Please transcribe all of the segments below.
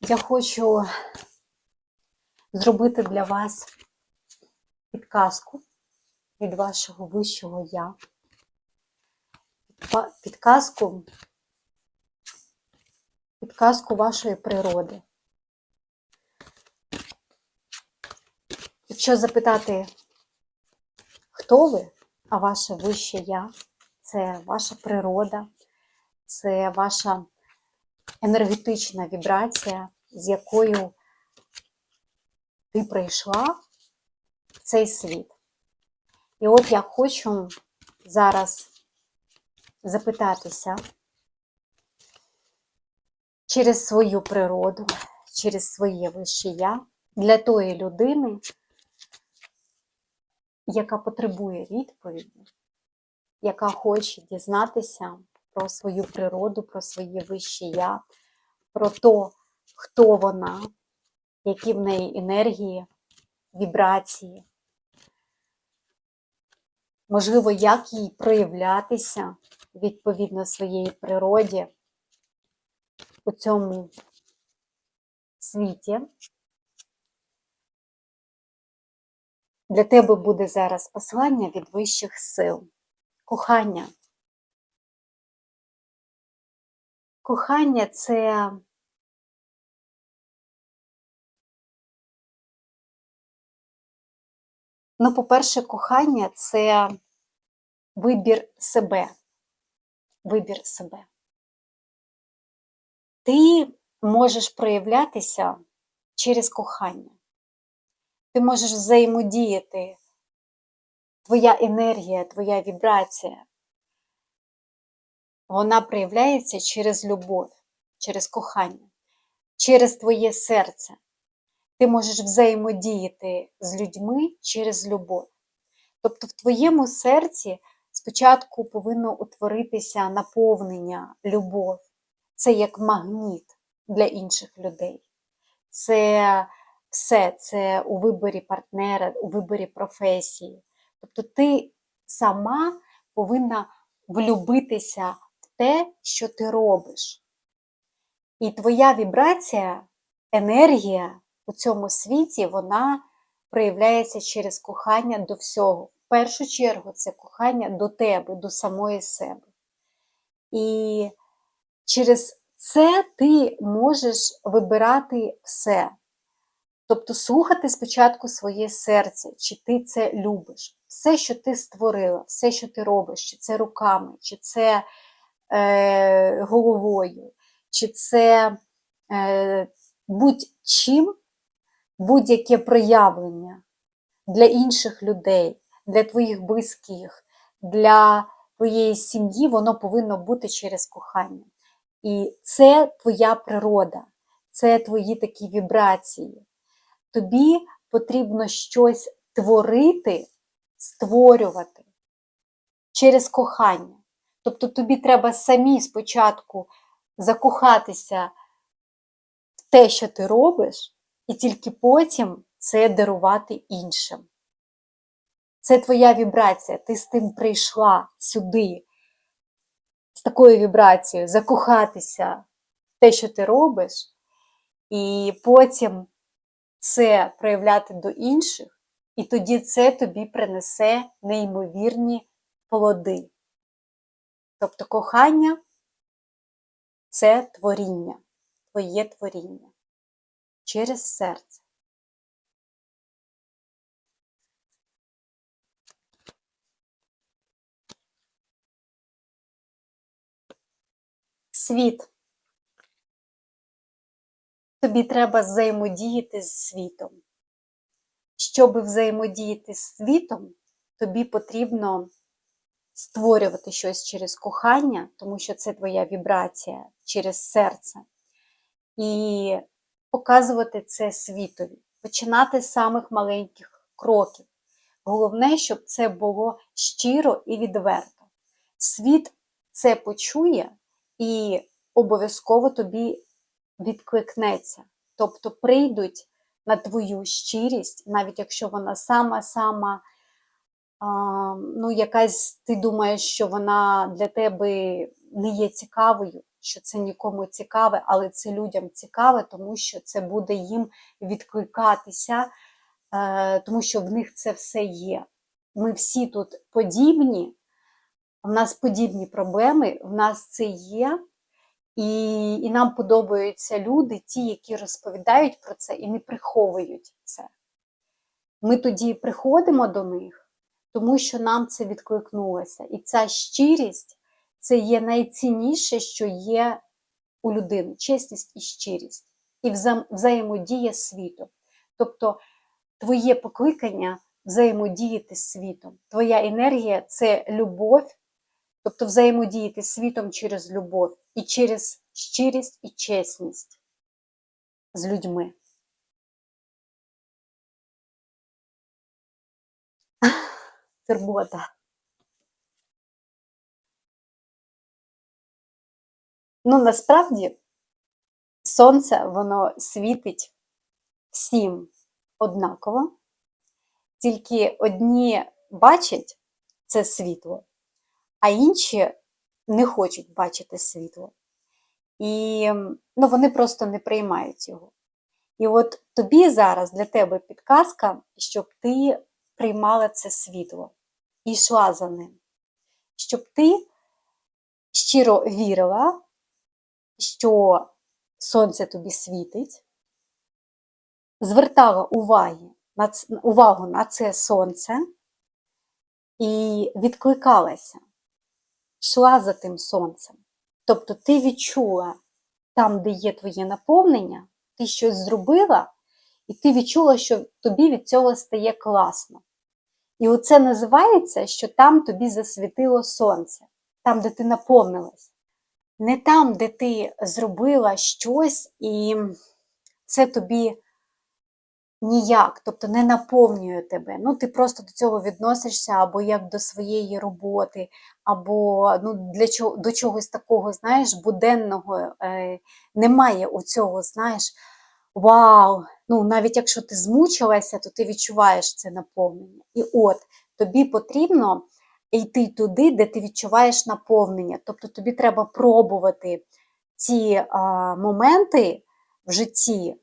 Я хочу зробити для вас підказку від вашого вищого я. Підказку, підказку вашої природи. Якщо запитати, хто ви, а ваше вище я, це ваша природа, це ваша енергетична вібрація, з якою ти прийшла в цей світ. І от я хочу зараз запитатися через свою природу, через своє вище я для тої людини, яка потребує відповіді, яка хоче дізнатися про свою природу, про своє вище я, про те, хто вона, які в неї енергії, вібрації. Можливо, як їй проявлятися відповідно своєї природі у цьому світі. Для тебе буде зараз послання від вищих сил. Кохання. Кохання це Ну, по-перше, кохання це вибір себе. Вибір себе. Ти можеш проявлятися через кохання. Ти можеш взаємодіяти. Твоя енергія, твоя вібрація. Вона проявляється через любов, через кохання, через твоє серце ти можеш взаємодіяти з людьми через любов. Тобто в твоєму серці спочатку повинно утворитися наповнення, любов. Це як магніт для інших людей. Це все, це у виборі партнера, у виборі професії. Тобто ти сама повинна влюбитися те, що ти робиш. І твоя вібрація, енергія у цьому світі вона проявляється через кохання до всього. В першу чергу це кохання до тебе, до самої себе. І через це ти можеш вибирати все. Тобто слухати спочатку своє серце, чи ти це любиш. Все, що ти створила, все, що ти робиш, чи це руками, чи це е, головою, чи це е, будь-чим, будь-яке проявлення для інших людей, для твоїх близьких, для твоєї сім'ї, воно повинно бути через кохання. І це твоя природа, це твої такі вібрації. Тобі потрібно щось творити, створювати через кохання. Тобто тобі треба самі спочатку закохатися в те, що ти робиш, і тільки потім це дарувати іншим. Це твоя вібрація, ти з тим прийшла сюди, з такою вібрацією, закохатися в те, що ти робиш, і потім це проявляти до інших, і тоді це тобі принесе неймовірні плоди. Тобто кохання це творіння, твоє творіння через серце. Світ. Тобі треба взаємодіяти з світом. Щоб взаємодіяти з світом, тобі потрібно створювати щось через кохання, тому що це твоя вібрація через серце. І показувати це світові, починати з самих маленьких кроків. Головне, щоб це було щиро і відверто. Світ це почує і обов'язково тобі відкликнеться. Тобто прийдуть на твою щирість, навіть якщо вона сама-сама, ну, якась ти думаєш, що вона для тебе не є цікавою, що це нікому цікаве, але це людям цікаве, тому що це буде їм відкликатися, е, тому що в них це все є. Ми всі тут подібні, в нас подібні проблеми, в нас це є. І, і нам подобаються люди, ті, які розповідають про це і не приховують це. Ми тоді приходимо до них, тому що нам це відкликнулося. І ця щирість це є найцінніше, що є у людини чесність і щирість, і вза- взаємодія з світом. Тобто твоє покликання взаємодіяти з світом. Твоя енергія це любов, тобто взаємодіяти з світом через любов і через щирість і чесність з людьми. Турбота. Ну, насправді, сонце воно світить всім однаково, тільки одні бачать це світло, а інші не хочуть бачити світло. І ну, вони просто не приймають його. І от тобі зараз для тебе підказка, щоб ти приймала це світло і йшла за ним. Щоб ти щиро вірила, що сонце тобі світить, звертала уваги на ц- увагу на це сонце і відкликалася, йшла за тим сонцем. Тобто ти відчула там, де є твоє наповнення, ти щось зробила, і ти відчула, що тобі від цього стає класно. І оце називається, що там тобі засвітило сонце, там, де ти наповнилась. Не там, де ти зробила щось, і це тобі ніяк, тобто не наповнює тебе. Ну, ти просто до цього відносишся або як до своєї роботи, або ну, для чого, до чогось такого, знаєш, буденного. Е, немає у цього, знаєш, вау! Ну, навіть якщо ти змучилася, то ти відчуваєш це наповнення. І от тобі потрібно йти туди, де ти відчуваєш наповнення. Тобто тобі треба пробувати ці а, моменти в житті,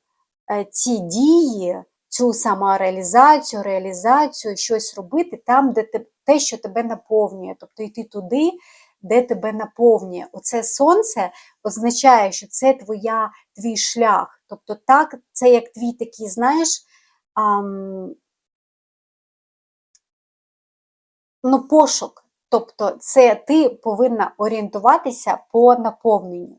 е, ці дії, цю самореалізацію, реалізацію, щось робити там, де те, те, що тебе наповнює. Тобто йти туди, де тебе наповнює. Оце сонце означає, що це твоя, твій шлях. Тобто, так, це як твій такий, знаєш, ам, ну, пошук. Тобто, це ти повинна орієнтуватися по наповненню.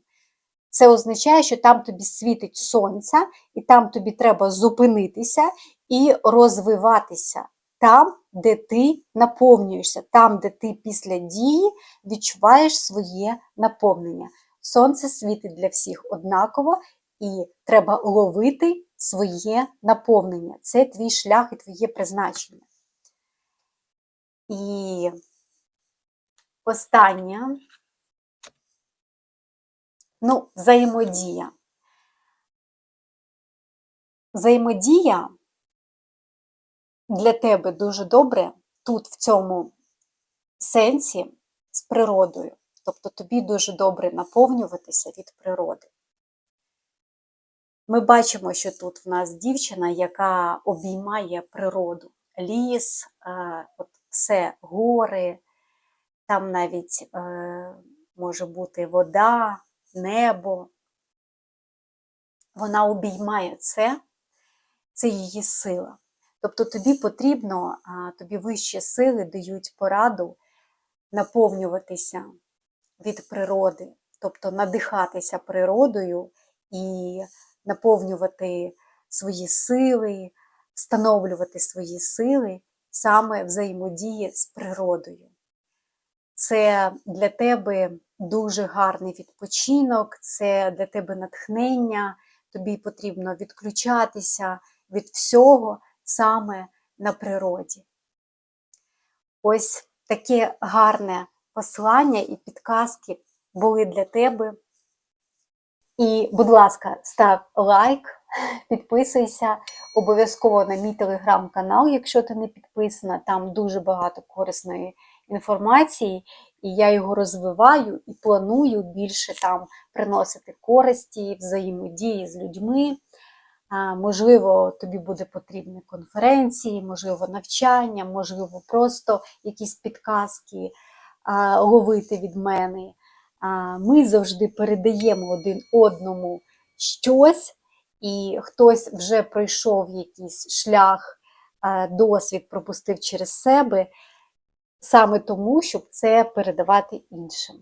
Це означає, що там тобі світить сонце, і там тобі треба зупинитися і розвиватися там, де ти наповнюєшся, там, де ти після дії відчуваєш своє наповнення. Сонце світить для всіх однаково, і треба ловити своє наповнення. Це твій шлях і твоє призначення. І останнє Ну, взаємодія. Взаємодія для тебе дуже добре тут, в цьому сенсі, з природою. Тобто тобі дуже добре наповнюватися від природи. Ми бачимо, що тут в нас дівчина, яка обіймає природу, ліс, е, от все, гори, там навіть е, може бути вода, небо. Вона обіймає це, це її сила. Тобто тобі потрібно, тобі вищі сили дають пораду наповнюватися від природи, тобто надихатися природою і наповнювати свої сили, встановлювати свої сили саме взаємодії з природою. Це для тебе дуже гарний відпочинок, це для тебе натхнення, тобі потрібно відключатися від всього саме на природі. Ось таке гарне послання і підказки були для тебе. І, будь ласка, став лайк, підписуйся обов'язково на мій телеграм-канал, якщо ти не підписана, там дуже багато корисної інформації. і я його розвиваю і планую більше там приносити користі, взаємодії з людьми. Можливо, тобі буде потрібні конференції, можливо, навчання, можливо, просто якісь підказки ловити від мене. Ми завжди передаємо один одному щось, і хтось вже пройшов якийсь шлях, досвід пропустив через себе, саме тому, щоб це передавати іншим.